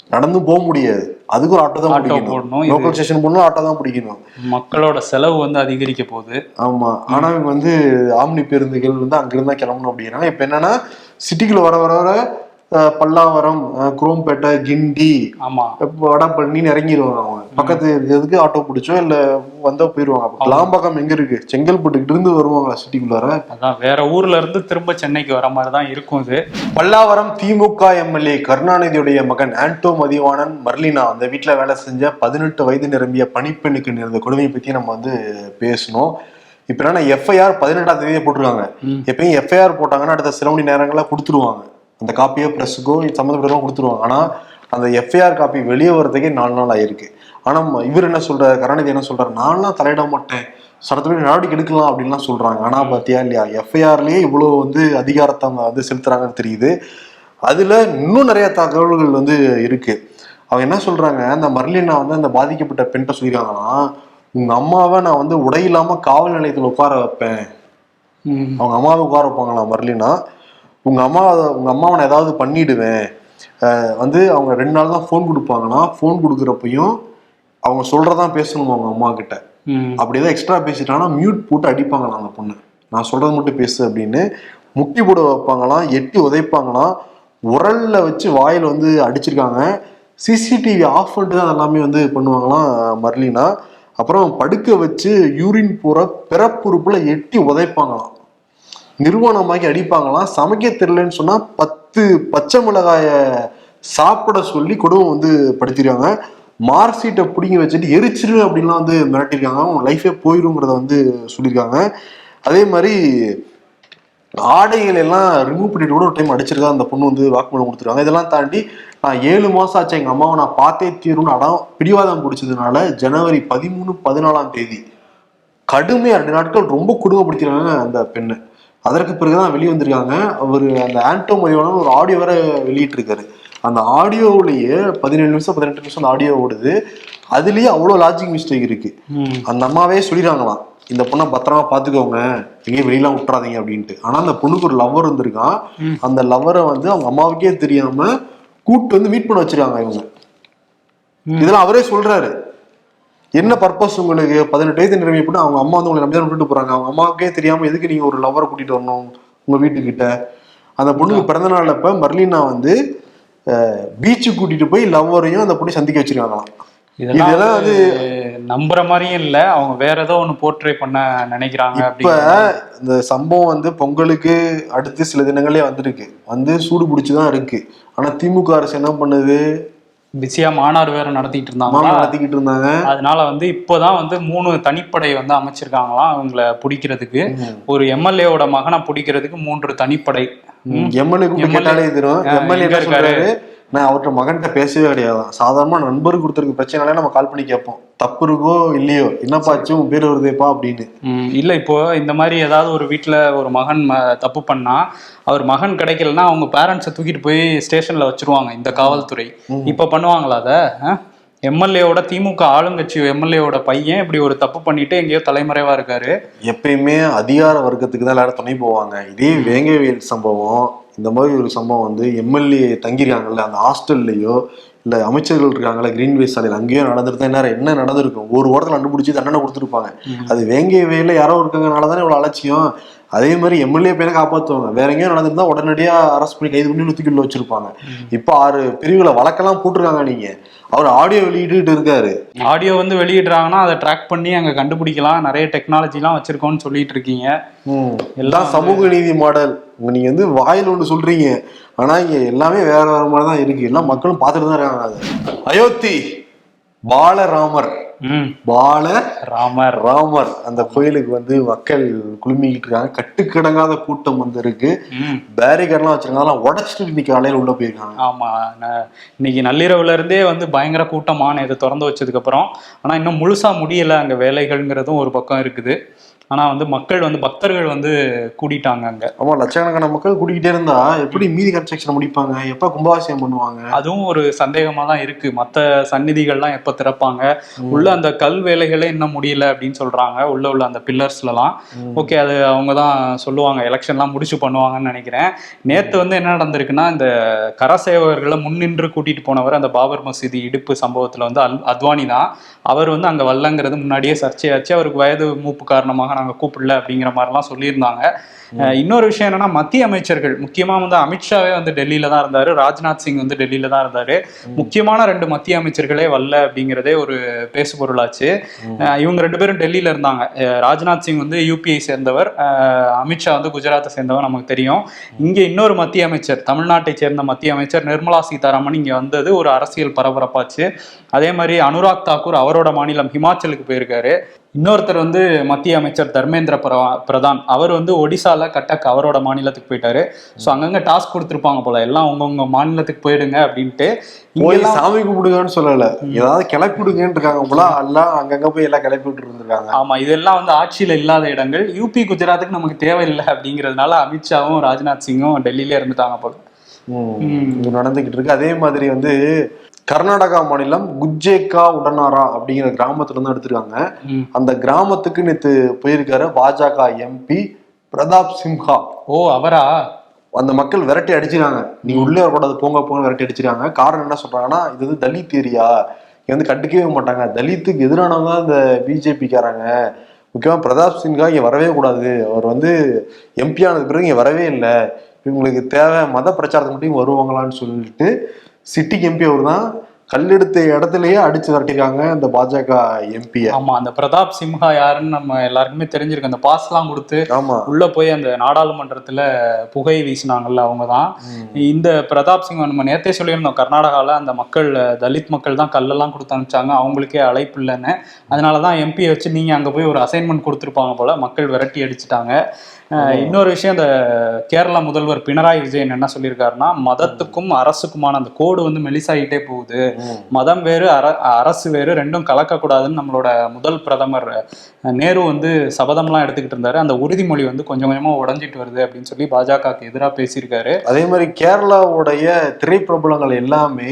நடந்து போக முடியாது. அதுக்கு ஒரு ஆட்டோ தான். பிடிக்கணும். லோக்கல் ஸ்டேஷன் போகணும் ஆட்டோ தான் பிடிக்கணும். மக்களோட செலவு வந்து அதிகரிக்க போகுது. ஆமா. ஆனா இவங்க வந்து ஆம்னி பேருந்துகள் வந்து அங்கிருந்து கிளம்பணும் அப்படின்னா இப்ப என்னன்னா சிட்டிக்குள்ள வர வர வர பல்லாவரம் குரோம்பேட்டை கிண்டி ஆமா. இப்போ வடபழனின்னு இறங்கிடுவாங்க அவங்க. பக்கத்து எதுக்கு ஆட்டோ பிடிச்சோ இல்ல வந்தா போயிருவாங்க. அப்ப கிளாம்பாக்கம் எங்க இருக்கு? செங்கல்பட்டுக்கிட்ட இருந்து வருவாங்களா சிட்டிக்குள்ளார? அதான் வேற ஊர்ல இருந்து திரும்ப சென்னைக்கு வர மாதிரி தான் இருக்கும் இது. பல்லாவரம் திமுக எம்எல்ஏ கருணாநிதியுடைய மகன் ஆண்டோ மதிவாணன் மர்லினா அந்த வீட்டுல வேலை செஞ்ச பதினெட்டு வயது நிரம்பிய பணிப்பெண்ணுக்கு நேர்ந்த கொடுமையை பத்தி நம்ம வந்து பேசணும். இப்ப என்னன்னா எஃப்ஐஆர் பதினெட்டாம் தேதியே போட்டிருக்காங்க. எப்பயும் எஃப்ஐஆர் போட்டாங்கன்னா அடுத்த சில மணி நேரங்கள்ல கொடுத்துருவாங்க. அந்த காப்பியோ பிரஸுக்கோ சம்மந்தப்பட்டவங்க கொடுத்துருவாங்க. ஆனா அந்த எஃப்ஐஆர் காப்பி வெளியே வர்றதுக்கே நாலு நாள் ஆயிருக்கு. ஆனா ம- இவர் என்ன சொல்றாரு கருணாநிதி என்ன சொல்றாரு நான்லாம் தலையிட மாட்டேன். சட்டத்துப்படி நடவடிக்கை எடுக்கலாம் அப்படின்லாம் சொல்றாங்க. ஆனா பாத்தியா இல்லையா எஃப்ஐஆர்லயே இவ்வளவு வந்து அதிகாரத்தை அவங்க வந்து செலுத்துறாங்கன்னு தெரியுது. அதுல இன்னும் நிறைய தகவல்கள் வந்து இருக்கு. அவங்க என்ன சொல்றாங்க அந்த மர்லினா வந்து அந்த பாதிக்கப்பட்ட பெண்கிட்ட சொல்லியிருக்காங்கன்னா உங்க அம்மாவை நான் வந்து உடை இல்லாம காவல் நிலையத்துல உட்கார வைப்பேன். ம். அவங்க அம்மாவை உட்கார வைப்பாங்களாம் மர்லினா? உங்க அம்மா உங்க அம்மாவை நான் ஏதாவது பண்ணிடுவேன். வந்து அவங்க ரெண்டு நாள் தான் ஃபோன் கொடுப்பாங்கன்னா ஃபோன் கொடுக்குறப்பையும் அவங்க சொல்றதான் பேசணும் அவங்க அம்மா கிட்ட? ம். அப்படியே எக்ஸ்ட்ரா பேசிட்டாங்கன்னா மியூட் போட்டு அடிப்பாங்களாம் அந்த பொண்ணு. நான் சொல்றது மட்டும் பேசு அப்படின்னு முட்டி போட வைப்பாங்களாம் எட்டி உதைப்பாங்களாம் உரல்ல வச்சு வாயில வந்து அடிச்சிருக்காங்க. சிசிடிவி ஆஃப் பண்ணிட்டு தான் எல்லாமே வந்து பண்ணுவாங்களாம் மர்லினா. அப்புறம் படுக்க வச்சு யூரின் போற பிறப்புறுப்புல எட்டி உதைப்பாங்களாம். நிர்வாணமாக்கி அடிப்பாங்களாம். சமைக்க தெரியலன்னு சொன்னா பத்து பச்சை மிளகாய சாப்பிட சொல்லி கொடுமை வந்து படுத்திருக்காங்க. மார்க் ஷீட்டை பிடிங்கி வச்சுட்டு எரிச்சிரு அப்படின்லாம் வந்து மிரட்டிருக்காங்க. அவங்க லைஃபே போயிருங்கிறத வந்து சொல்லியிருக்காங்க. அதே மாதிரி ஆடைகள் எல்லாம் ரிமூவ் பண்ணிட்டு கூட ஒரு டைம் அடிச்சிருக்கா அந்த பொண்ணு வந்து வாக்குமூலம் கொடுத்துருக்காங்க. இதெல்லாம் தாண்டி நான் ஏழு மாசம் ஆச்சு. எங்க அம்மாவை நான் பார்த்தே தீரும்னு அடம் பிடிவாதம் பிடிச்சதுனால ஜனவரி பதிமூணு பதினாலாம் தேதி கடுமையாக ரெண்டு நாட்கள் ரொம்ப கொடுமைப்படுத்திருக்காங்க அந்த பெண்ணை. அதற்கு பிறகுதான் வெளியே வந்திருக்காங்க அவர் அந்த ஆண்டோ மதிவான ஒரு ஆடியோ வேற வெளியிட்டிருக்காரு. அந்த ஆடியோவிலேயே பதினேழு நிமிஷம் பதினெட்டு நிமிஷம் அந்த ஆடியோ ஓடுது. அதுலயே அவ்வளோ லாஜிக் மிஸ்டேக் இருக்கு. அந்த அம்மாவே சொல்லிடுறாங்களாம் இந்த பொண்ணை பத்திரமா பாத்துக்கோங்க. எங்கேயும் வெளியெல்லாம் விட்டுறாதீங்க அப்படின்ட்டு. ஆனா அந்த பொண்ணுக்கு ஒரு லவ்வர் வந்திருக்கான் அந்த லவ்வரை வந்து அவங்க அம்மாவுக்கே தெரியாம கூட்டு வந்து மீட் பண்ண வச்சிருக்காங்க இவங்க. இதெல்லாம் அவரே சொல்றாரு. என்ன பர்பஸ் உங்களுக்கு பதினெட்டு வயது நிரம்பி போட்டு அவங்க அம்மா வந்து உங்களை நம்பி தான் விட்டுட்டு போறாங்க? அவங்க அம்மாவுக்கே தெரியாம எதுக்கு நீங்க ஒரு லவ்வரை கூட்டிட்டு வரணும் உங்க வீட்டுக்கிட்ட? அந்த பொண்ணுக்கு பிறந்த நாள் அப்ப மர்லினா வந்து பீச்சு கூட்டிட்டு போய் லவ்வரையும் அந்த பொண்ணை சந்திக்க வச்சிருக்காங்களாம். இதெல்லாம் வந்து நம்புற மாதிரியும் இல்ல. அவங்க வேற ஏதோ ஒண்ணு போர்ட்ரே பண்ண நினைக்கிறாங்க இப்ப இந்த சம்பவம் வந்து பொங்கலுக்கு அடுத்து சில தினங்களே வந்திருக்கு. வந்து சூடு பிடிச்சுதான் இருக்கு. ஆனா திமுக அரசு என்ன பண்ணுது? பிஸியா மாநாடு வேற நடத்திட்டு இருந்தாங்க நடத்திக்கிட்டு இருந்தாங்க அதனால வந்து இப்போதான் வந்து மூணு தனிப்படை வந்து அமைச்சிருக்காங்களாம் அவங்கள பிடிக்கிறதுக்கு. ஒரு எம்எல்ஏவோட மகனை பிடிக்கிறதுக்கு மூன்று தனிப்படை. எம்எல்ஏ எம்எல்ஏ சொல்றாரு? நான் அவர்கிட்ட மகன்கிட்ட பேசவே கிடையாதான் சாதாரண நண்பருக்கு கொடுத்துருக்கு பிரச்சனைனாலே நம்ம கால் பண்ணி கேட்போம். தப்பு இருக்கோ இல்லையோ? என்னப்பா ஆச்சு? உன் பேர் வருதேப்பா அப்படின்னு. இல்ல இப்போ இந்த மாதிரி ஏதாவது ஒரு வீட்ல ஒரு மகன் தப்பு பண்ணா அவர் மகன் கிடைக்கலன்னா அவங்க பேரண்ட்ஸை தூக்கிட்டு போய் ஸ்டேஷன்ல வச்சிருவாங்க இந்த காவல்துறை. இப்ப பண்ணுவாங்களா அத? எம்எல்ஏவோட திமுக ஆளுங்கட்சி எம்எல்ஏவோட பையன் இப்படி ஒரு தப்பு பண்ணிட்டு எங்கேயோ தலைமறைவா இருக்காரு. எப்பயுமே அதிகார வர்க்கத்துக்கு தான் எல்லாரும் துணை போவாங்க. இதே வேங்கவேல் சம்பவம் இந்த மாதிரி ஒரு சம்பவம் வந்து எம்எல்ஏ தங்கியிருக்காங்கல்ல அந்த ஹாஸ்டல்லையோ இல்ல அமைச்சர்கள் இருக்காங்கல்ல கிரீன்வே சாலையில் அங்கேயோ நடந்திருந்தா என்ன என்ன நடந்திருக்கும்? ஒரு வாரத்தில் கண்டுபிடிச்சி தண்டனை கொடுத்துருப்பாங்க. அது வேங்கவேல யாரோ இருக்காங்கனால தானே இவ்வளவு அலட்சியம். அதே மாதிரி எம்எல்ஏ பேரை காப்பாற்றுவாங்க வேற எங்கேயும் நடந்திருந்தா உடனடியா அரெஸ்ட் பண்ணி கைது பண்ணி நுத்திக்குள்ள வச்சிருப்பாங்க. இப்போ ஆறு பிரிவுகளை வழக்கெல்லாம் போட்டிருக்காங்க நீங்க. அவர் ஆடியோ வெளியிட்டு இருக்காரு. ஆடியோ வந்து வெளியிடுறாங்கன்னா அதை ட்ராக் பண்ணி அங்க கண்டுபிடிக்கலாம். நிறைய டெக்னாலஜிலாம் வச்சிருக்கோம்னு சொல்லிட்டு இருக்கீங்க. எல்லாம் சமூக நீதி மாடல். உங்க நீங்க வந்து வாயில் ஒன்று சொல்றீங்க. ஆனா இங்க எல்லாமே வேற வேற மாதிரி தான் இருக்கு. எல்லாம் மக்களும் பார்த்துட்டு தான் இருக்காங்க அயோத்தி பாலராமர். பால ராமர் ராமர் அந்த கோயிலுக்கு வந்து மக்கள் குழுமிக்கிட்டு இருக்காங்க. கட்டுக்கடங்காத கூட்டம் வந்து இருக்கு. ம். பேரிகேட்லாம் வச்சிருக்காங்க. அதெல்லாம் உடச்சிட்டு இன்னைக்கு காலையில உள்ள போயிருக்காங்க. ஆமா. இன்னைக்கு நள்ளிரவுல இருந்தே வந்து பயங்கர கூட்டமான இதை திறந்து வச்சதுக்கு அப்புறம். ஆனா இன்னும் முழுசா முடியல. அங்க வேலைகள்ங்கிறதும் ஒரு பக்கம் இருக்குது. ஆனா வந்து மக்கள் வந்து பக்தர்கள் வந்து கூடிட்டாங்க அங்க. ஆமா லட்சக்கணக்கான மக்கள் கூட்டிக்கிட்டே இருந்தா எப்படி மீதி கன்ஸ்ட்ரக்ஷன் முடிப்பாங்க? எப்ப கும்பாபிஷேகம் பண்ணுவாங்க? அதுவும் ஒரு சந்தேகமா தான் இருக்கு. மத்த சந்நிதிகள்லாம் எப்ப திறப்பாங்க? உள்ள அந்த கல் வேலைகளே இன்னும் முடியல அப்படின்னு சொல்றாங்க. உள்ள உள்ள அந்த பில்லர்ஸ்லலாம். ஓகே அது அவங்க தான் சொல்லுவாங்க. எலெக்ஷன்லாம் முடிச்சு பண்ணுவாங்கன்னு நினைக்கிறேன். நேத்து வந்து என்ன நடந்திருக்குன்னா இந்த கரசேவகர்களை முன்னின்று கூட்டிட்டு போனவர் அந்த பாபர் மசூதி இடிப்பு சம்பவத்துல வந்து அல் அத்வானி தான் அவர் வந்து அங்க வரலங்கிறது முன்னாடியே சர்ச்சையாச்சு. அவருக்கு வயது மூப்பு காரணமாக நாங்க கூப்பிடல அப்படிங்கிற மாதிரிலாம் சொல்லியிருந்தாங்க. இன்னொரு விஷயம் என்னன்னா மத்திய அமைச்சர்கள் முக்கியமா வந்து அமித்ஷாவே வந்து டெல்லியில தான் இருந்தாரு ராஜ்நாத் சிங் வந்து டெல்லியில தான் இருந்தாரு. முக்கியமான ரெண்டு மத்திய அமைச்சர்களே வரல அப்படிங்கிறதே ஒரு பேசு பொருளாச்சு. இவங்க ரெண்டு பேரும் டெல்லியில இருந்தாங்க. ராஜ்நாத் சிங் வந்து யூபிஐ சேர்ந்தவர் அமித்ஷா வந்து குஜராத்தை சேர்ந்தவர் நமக்கு தெரியும். இங்க இன்னொரு மத்திய அமைச்சர் தமிழ்நாட்டை சேர்ந்த மத்திய அமைச்சர் நிர்மலா சீதாராமன் இங்க வந்தது ஒரு அரசியல் பரபரப்பாச்சு. அதே மாதிரி அனுராக் தாக்கூர் அவரோட மாநிலம் ஹிமாச்சலுக்கு போயிருக்காரு. இன்னொருத்தர் வந்து மத்திய அமைச்சர் தர்மேந்திர பிரா- பிரதான் அவர் வந்து ஒடிசால கட்டக் அவரோட மாநிலத்துக்கு போயிட்டாரு. ஸோ அங்கங்க டாஸ்க் கொடுத்துருப்பாங்க போல. எல்லாம் உங்கவுங்க மாநிலத்துக்கு போயிடுங்க அப்படின்ட்டு சாமி கும்பிடுங்கன்னு சொல்லல. ஏதாவது கிளப்பி விடுங்கன்னு இருக்காங்க போல. எல்லாம் அங்கங்க போய் எல்லாம் கிளப்பி விட்டு இருந்திருக்காங்க ஆமா இதெல்லாம் வந்து ஆட்சியில இல்லாத இடங்கள். யூபி குஜராத்துக்கு நமக்கு தேவையில்லை அப்படிங்கிறதுனால அமித்ஷாவும் ராஜ்நாத் சிங்கும் டெல்லியில இருந்துட்டாங்க போல. நடந்துகிட்டு இருக்கு. அதே மாதிரி வந்து கர்நாடகா மாநிலம் குஜேக்கா உடனாரா அப்படிங்கிற கிராமத்துல இருந்து எடுத்திருக்காங்க. அந்த கிராமத்துக்கு நேத்து போயிருக்காரு பாஜக எம்பி பிரதாப் சிம்ஹா. ஓ அவரா? அந்த மக்கள் விரட்டி அடிச்சிருக்காங்க. நீ உள்ளே வரக்கூடாது போங்க போங்க விரட்டி அடிச்சிருக்காங்க. காரணம் என்ன சொல்றாங்கன்னா இது வந்து தலித் ஏரியா. இங்க வந்து கண்டுக்கவே மாட்டாங்க. தலித்துக்கு எதிரானவங்க தான் இந்த பிஜேபிக்காரங்க முக்கியமா பிரதாப் சின்ஹா இங்க வரவே கூடாது. அவர் வந்து எம்பி ஆனதுக்கு பிறகு இங்க வரவே இல்லை. இவங்களுக்கு தேவை மத பிரச்சாரத்துக்கு மட்டும் வருவாங்களான்னு சொல்லிட்டு சிட்டிக்கு எம்பி அவர் தான் கல்லெடுத்த இடத்துலயே அடிச்சு விரட்டிருக்காங்க இந்த பாஜக எம்பிய ஆமா அந்த பிரதாப் சிம்ஹா யாருன்னு நம்ம எல்லாருக்குமே தெரிஞ்சிருக்கு அந்த பாஸ் எல்லாம் கொடுத்து உள்ள போய் அந்த நாடாளுமன்றத்துல புகை வீசினாங்கல்ல அவங்க தான் இந்த பிரதாப் சிங் நம்ம நேத்தே சொல்லியிருந்தோம் கர்நாடகாவில் அந்த மக்கள் தலித் மக்கள் தான் கல்லெல்லாம் கொடுத்து அனுப்பிச்சாங்க. அவங்களுக்கே அழைப்பு இல்லைன்னு. அதனால தான் எம்பியை வச்சு நீங்க அங்க போய் ஒரு அசைன்மெண்ட் கொடுத்துருப்பாங்க போல. மக்கள் விரட்டி அடிச்சிட்டாங்க. இன்னொரு விஷயம் இந்த கேரளா முதல்வர் பினராயி விஜயன் என்ன சொல்லியிருக்காருன்னா மதத்துக்கும் அரசுக்குமான அந்த கோடு வந்து மெலிசாயிட்டே போகுது. மதம் வேறு அர அரசு வேறு ரெண்டும் கலக்கக்கூடாதுன்னு நம்மளோட முதல் பிரதமர் நேரு வந்து சபதம்லாம் எடுத்துக்கிட்டு இருந்தாரு. அந்த உறுதிமொழி வந்து கொஞ்சம் கொஞ்சமா உடஞ்சிட்டு வருது அப்படின்னு சொல்லி பாஜகவுக்கு எதிராக பேசியிருக்காரு. அதே மாதிரி கேரளாவுடைய திரைப்பிரபலங்கள் எல்லாமே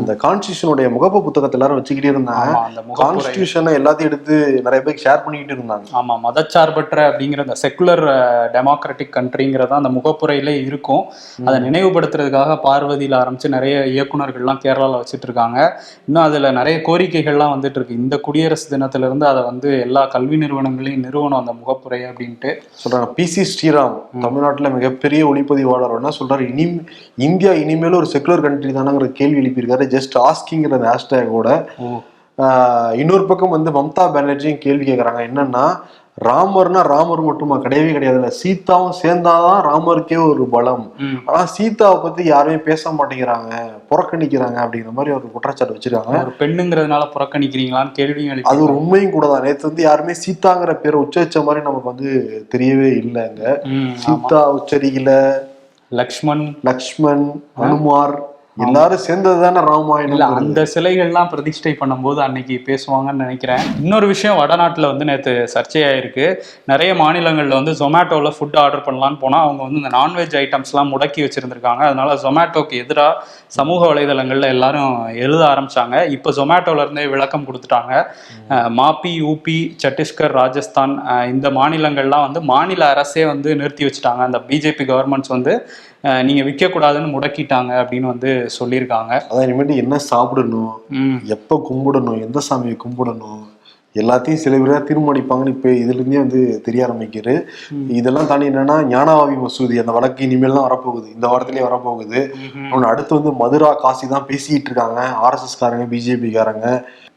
அந்த கான்ஸ்டியூஷனுடைய முகப்பு புத்தகத்தை எல்லாரும் வச்சுக்கிட்டே இருந்தாங்க. அந்த கான்ஸ்டியூஷனை எல்லாத்தையும் எடுத்து நிறைய பேருக்கு ஷேர் பண்ணிக்கிட்டு இருந்தாங்க. ஆமா மதச்சார்பற்ற அப்படிங்கிற அந்த செக்குலர் டெமோக்ராட்டிக் கண்ட்ரிங்கிறத அந்த முகப்புரையில இருக்கும். அதை நினைவுபடுத்துறதுக்காக பார்வதியில ஆரம்பிச்சு நிறைய இயக்குனர்கள்லாம் கேரளால வச்சுட்டு இருக்காங்க இன்னும் அதுல நிறைய கோரிக்கைகள்லாம் வந்துட்டு இருக்கு இந்த குடியரசு தினத்துல இருந்து அதை வந்து எல்லா கல்வி நிறுவனங்களையும் நிறுவனம் அந்த முகப்புரை அப்படின்ட்டு. சொல்றாங்க. பிசி ஸ்ரீராம் தமிழ்நாட்டுல மிகப்பெரிய ஒளிப்பதிவாளர். என்ன சொல்றாரு? இனி இந்தியா இனிமேல் ஒரு செக்குலர் கண்ட்ரி தானங்கிற கேள்வி எழுப்பியிருக்காரு. ஜஸ்ட் ஆஸ்கிங்கிற ஹேஷ்டேகோட ஓ. இன்னொரு பக்கம் வந்து மம்தா பானர்ஜியும் கேள்வி கேட்கறாங்க என்னன்னா ராமர்னா ராமர் மட்டுமா? கிடையவே கிடையாதுல்ல. சீதாவும் சேர்ந்தாதான் ராமருக்கே ஒரு பலம். ஆனா சீதாவை பத்தி யாருமே பேச மாட்டேங்கிறாங்க புறக்கணிக்கிறாங்க அப்படிங்கிற மாதிரி ஒரு குற்றச்சாட்டு வச்சிருக்காங்க. ஒரு பெண்ணுங்கிறதுனால புறக்கணிக்கிறீங்களான்னு கேள்வியும் அது ஒரு உண்மையும் கூட தான். நேற்று வந்து யாருமே சீதாங்கிற பேரை உச்சரிச்ச மாதிரி நமக்கு வந்து தெரியவே இல்லைங்க. சீதா உச்சரிக்கல. லக்ஷ்மண். லக்ஷ்மண் அனுமார் எல்லாரும் சேர்ந்தது தானே இல்ல ராமாயணம் அந்த சிலைகள்லாம் பிரதிஷ்டை பண்ணும்போது அன்னைக்கு பேசுவாங்கன்னு நினைக்கிறேன். இன்னொரு விஷயம் வடநாட்டுல வந்து நேற்று சர்ச்சையாயிருக்கு. நிறைய மாநிலங்கள்ல வந்து ஜொமேட்டோல ஃபுட் ஆர்டர் பண்ணலான்னு போனா அவங்க வந்து இந்த நான்வெஜ் ஐட்டம்ஸ்லாம் முடக்கி வச்சிருந்திருக்காங்க. அதனால ஜொமேட்டோக்கு எதிராக சமூக வலைதளங்கள்ல எல்லாரும் எழுத ஆரம்பிச்சாங்க. இப்போ ஜொமேட்டோல இருந்தே விளக்கம் கொடுத்துட்டாங்க. மாப்பி யூபி சத்தீஸ்கர் ராஜஸ்தான் இந்த மாநிலங்கள்லாம் வந்து மாநில அரசே வந்து நிறுத்தி வச்சுட்டாங்க. அந்த பிஜேபி கவர்மெண்ட்ஸ் வந்து அஹ் நீங்க விற்கக்கூடாதுன்னு முடக்கிட்டாங்க அப்படின்னு வந்து சொல்லியிருக்காங்க. அதான் இனிமேட்டு என்ன சாப்பிடணும் எப்ப கும்பிடணும் எந்த சாமியை கும்பிடணும் எல்லாத்தையும் சில பேர் தான் தீர்மானிப்பாங்கன்னு இப்போ இதுல இருந்தே வந்து தெரிய ஆரம்பிக்குது. இதெல்லாம் தாண்டி என்னன்னா ஞானவாவி மசூதி அந்த வழக்கு இனிமேல் தான் வரப்போகுது. இந்த வாரத்திலேயே வரப்போகுது. ஒன்று அடுத்து வந்து மதுரா காசி தான் பேசிட்டு இருக்காங்க. ஆர்எஸ்எஸ் காரங்க பிஜேபி காரங்க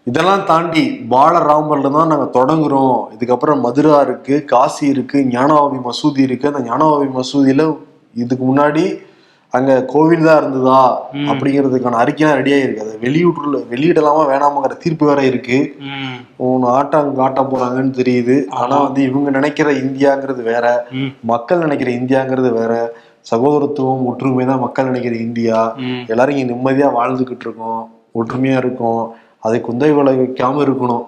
இதெல்லாம் தாண்டி பாலராமர்ல தான் நாங்க தொடங்குறோம். இதுக்கப்புறம் மதுரா இருக்கு காசி இருக்கு ஞானவாவி மசூதி இருக்கு. அந்த ஞானவாவி மசூதியில இதுக்கு முன்னாடி அங்க கோவில் தான் இருந்ததா அப்படிங்கிறதுக்கான அறிக்கைலாம் ரெடியா இருக்கு அதை வெளியிட்டு வெளியிடலாமா வேணாமாங்கிற தீர்ப்பு வேற இருக்கு. ஒன்று ஆட்டம் காட்ட போறாங்கன்னு தெரியுது. ஆனா வந்து இவங்க நினைக்கிற இந்தியாங்கிறது வேற. மக்கள் நினைக்கிற இந்தியாங்கிறது வேற. சகோதரத்துவம் ஒற்றுமை தான் மக்கள் நினைக்கிற இந்தியா. எல்லாரும் இங்க நிம்மதியா வாழ்ந்துகிட்டு இருக்கோம். ஒற்றுமையா இருக்கோம். அதை குந்தை விளைவிக்காம இருக்கணும்.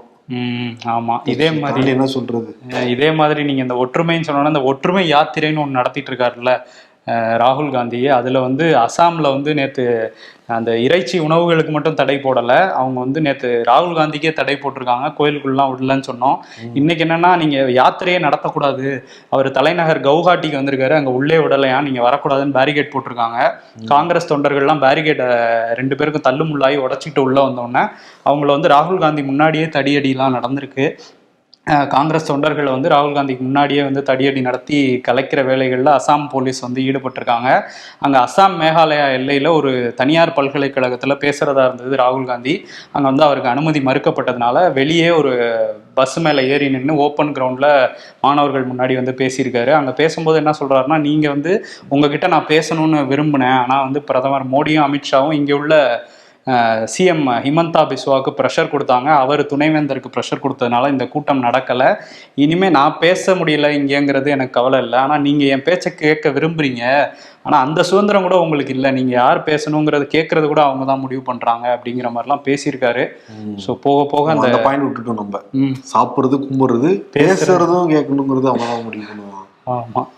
ஆமா. இதே மாதிரி என்ன சொல்றது? இதே மாதிரி நீங்க இந்த ஒற்றுமைன்னு சொன்னோன்னா இந்த ஒற்றுமை யாத்திரைன்னு ஒன்று நடத்திட்டு இருக்காருல்ல. ராகுல் காந்தி அதுல வந்து அசாம்ல வந்து நேத்து அந்த இறைச்சி உணவுகளுக்கு மட்டும் தடை போடல. அவங்க வந்து நேத்து ராகுல் காந்திக்கே தடை போட்டிருக்காங்க. கோயிலுக்குள்ளலாம் விடலன்னு சொன்னோம். இன்னைக்கு என்னன்னா நீங்க யாத்திரையே நடத்தக்கூடாது. அவர் தலைநகர் கவுஹாட்டிக்கு வந்திருக்காரு. அங்க உள்ளே விடலையா? நீங்க வரக்கூடாதுன்னு பேரிகேட் போட்டிருக்காங்க. காங்கிரஸ் தொண்டர்கள்லாம் பேரிகேட்டை ரெண்டு பேருக்கும் தள்ளுமுள்ளாகி உடச்சிட்டு உள்ள வந்தோடனே அவங்கள வந்து ராகுல் காந்தி முன்னாடியே தடியடிலாம் நடந்திருக்கு. காங்கிரஸ் தொண்டர்களை வந்து ராகுல் காந்திக்கு முன்னாடியே வந்து தடியடி நடத்தி கலைக்கிற வேலைகளில் அசாம் போலீஸ் வந்து ஈடுபட்டிருக்காங்க. அங்கே அசாம் மேகாலயா எல்லையில் ஒரு தனியார் பல்கலைக்கழகத்தில் பேசுகிறதா இருந்தது ராகுல் காந்தி. அங்கே வந்து அவருக்கு அனுமதி மறுக்கப்பட்டதுனால வெளியே ஒரு பஸ் மேலே ஏறி நின்று ஓப்பன் கிரவுண்டில் மாணவர்கள் முன்னாடி வந்து பேசியிருக்காரு. அங்கே பேசும்போது என்ன சொல்கிறாருன்னா நீங்கள் வந்து உங்ககிட்ட நான் பேசணும்னு விரும்பினேன். ஆனால் வந்து பிரதமர் மோடியும் அமித்ஷாவும் இங்கே உள்ள சிஎம் ஹிமந்தா பிஸ்வாவுக்கு ப்ரெஷர் கொடுத்தாங்க. அவர் துணைவேந்தருக்கு ப்ரெஷர் கொடுத்ததுனால இந்த கூட்டம் நடக்கலை. இனிமேல் நான் பேச முடியல இங்கேங்கிறது எனக்கு கவலை இல்லை. ஆனால் நீங்கள் என் பேச்சை கேட்க விரும்புறீங்க. ஆனால் அந்த சுதந்திரம் கூட உங்களுக்கு இல்லை. நீங்கள் யார் பேசணுங்கிறது கேட்கறது கூட அவங்க தான் முடிவு பண்ணுறாங்க அப்படிங்கிற மாதிரிலாம் பேசியிருக்காரு. ஸோ போக போக அந்த பாயிண்ட் விட்டுட்டோம் நம்ம. சாப்பிடுறது கும்பிடுறது பேசுறதும் கேட்கணுங்கிறது அவங்க தான் முடிவு பண்ணுவாங்க. ஆமாம்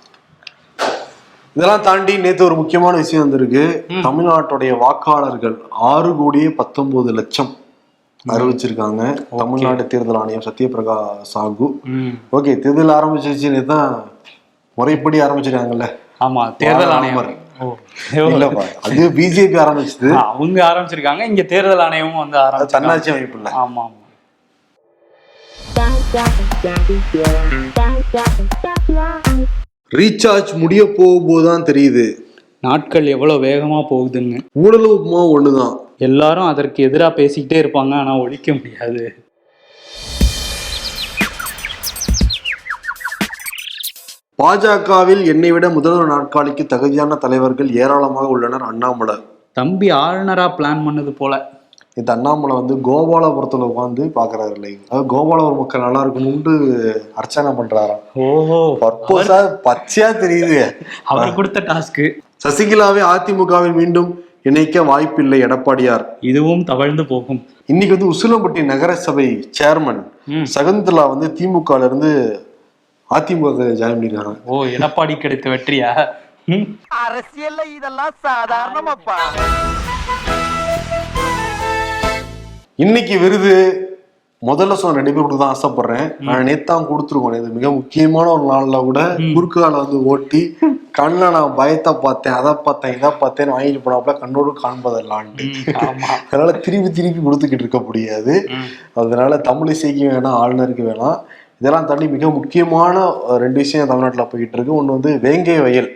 இதெல்லாம் தாண்டி நேத்து ஒரு முக்கியமான விஷயம் வந்திருக்கு தமிழ்நாட்டுடைய வாக்காளர்கள் ஆறு கோடியே பத்தொன்பது லட்சம் அறிவிச்சிருக்காங்க தமிழ்நாடு தேர்தல் ஆணையம் சத்யபிரகா சாகு ஓகே தேர்தல் ஆரம்பிச்சிருச்சு தான் முறைப்படி ஆரம்பிச்சிருக்காங்கல்ல ஆமாம் தேர்தல் ஆணையம் அது பிஜேபி ஆரம்பிச்சது அவங்க ஆரம்பிச்சிருக்காங்க இங்க தேர்தல் ஆணையமும் வந்து ஆரம்பிச்சு தன்னாட்சி அமைப்பு இல்ல ஆமா ஆமா ரீசார்ஜ் முடிய போகும்போதுதான் தெரியுது. நாட்கள் எவ்வளவு வேகமா போகுதுன்னு. ஊழலும் உப்புமா ஒண்ணுதான். எல்லாரும் அதற்கு எதிராக பேசிக்கிட்டே இருப்பாங்க ஆனா ஒழிக்க முடியாது. பாஜகவில் என்னை விட முதல்வர் நாட்காலிக்கு தகுதியான தலைவர்கள் ஏராளமாக உள்ளனர் அண்ணாமலை. தம்பி ஆளுநரா பிளான் பண்ணது போல. இந்த அண்ணாமலை வந்து கோபாலபுரத்துல உட்காந்து பாக்குறாரு லைவ் அதாவது கோபாலபுரம் மக்கள் நல்லா இருக்கணும்னு அர்ச்சனை பண்றாராம் ஓஹோ. பர்பஸா பச்சையா தெரியுது. அவர் கொடுத்த டாஸ்க்கு சசிகலாவை அதிமுகவில் மீண்டும் இணைக்க வாய்ப்பில்லை எடப்பாடியார். இதுவும் தவழ்ந்து போகும். இன்னைக்கு வந்து உசிலம்பட்டி நகரசபை சேர்மன். சகுந்தலா வந்து திமுகல இருந்து அதிமுக ஜாயின் பண்ணிருக்காங்க ஓ எடப்பாடி கிடைத்த வெற்றியா? ம். அரசியல்ல இதெல்லாம் சாதாரணமாப்பா. இன்னைக்கு விருது முதல்ல சொன்ன ரெண்டு பேர் கொடுக்க தான் ஆசைப்படுறேன். நான் நேத்தான் கொடுத்துருக்கோம். இது மிக முக்கியமான ஒரு நாள்ல கூட குறுக்கால வந்து ஓட்டி கண்ணில் நான் பயத்தை பார்த்தேன் அதை பார்த்தேன் இதை பார்த்தேன்னு வாங்கிட்டு போனாப்புல கண்ணோடு காண்பதல்லான்ட்டு. அதனால திருப்பி திருப்பி கொடுத்துக்கிட்டு இருக்க முடியாது. அதனால தமிழ் இசைக்கு வேணாம் ஆளுநருக்கு வேணாம். இதெல்லாம் தாண்டி மிக முக்கியமான ரெண்டு விஷயம் தமிழ்நாட்டில் போயிட்டு இருக்கு. ஒன்று வந்து வேங்கை வயல்.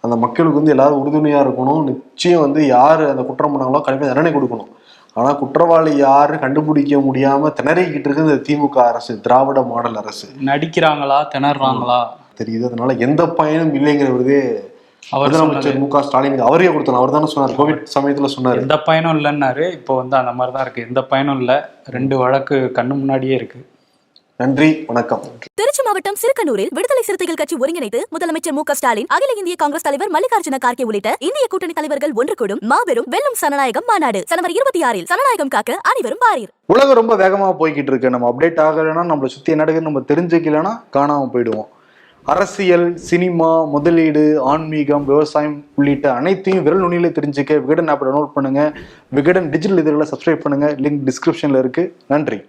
அந்த மக்களுக்கு வந்து எல்லாரும் உறுதுணையா இருக்கணும். நிச்சயம் வந்து யார் அந்த குற்றம் பண்ணாங்களோ கண்டிப்பாக தண்டனை கொடுக்கணும். ஆனா குற்றவாளி யாரு கண்டுபிடிக்க முடியாம திணறிக்கிட்டு இருக்கு இந்த திமுக அரசு திராவிட மாடல் அரசு. நடிக்கிறாங்களா திணறாங்களா? தெரியுது அதனால எந்த பயனும் இல்லைங்கிற விருதே அவர் முதலமைச்சர் மு க ஸ்டாலின் அவரே கொடுத்தாங்க அவர் தானே சொன்னார் கோவிட் சமயத்துல சொன்னாரு. எந்த பயனும் இல்லைன்னாரு. இப்போ வந்து அந்த மாதிரி தான் இருக்கு. எந்த பயனும் இல்லை. ரெண்டு வழக்கு கண்ணு முன்னாடியே இருக்கு. நன்றி வணக்கம். மாவட்டம் சிறுக்கனூரில் விடுதலை சிறுத்தைகள் கட்சி ஒருங்கிணைத்து முதலமைச்சர் மு ஸ்டாலின் அகில இந்திய காங்கிரஸ் தலைவர் மல்லிகார்ஜுன கார்கே உள்ளிட்ட இந்திய கூட்டணி தலைவர்கள் ஒன்று கூடும். மாபெரும் வெல்லும் சனநாயகம் மாநாடு சனவர் இருபத்தி ஆறில் சனநாயகம் காக்க அனைவரும் பாரீர் உலகம் ரொம்ப வேகமா போய்கிட்டு இருக்கு. நம்ம அப்டேட் ஆகலைன்னா நம்மளை சுத்தி என்ன நம்ம தெரிஞ்சுக்கலைன்னா காணாம போயிடுவோம். அரசியல் சினிமா முதலீடு ஆன்மீகம் விவசாயம் உள்ளிட்ட அனைத்தையும் விரல் நுனியில தெரிஞ்சுக்க விகடன் ஆப்பை டவுன்லோட் பண்ணுங்க. விகடன் டிஜிட்டல் இதழில் சப்ஸ்கிரைப் பண்ணுங்க. லிங்க் டிஸ்கிரிப்ஷன்ல இருக்கு. நன்றி.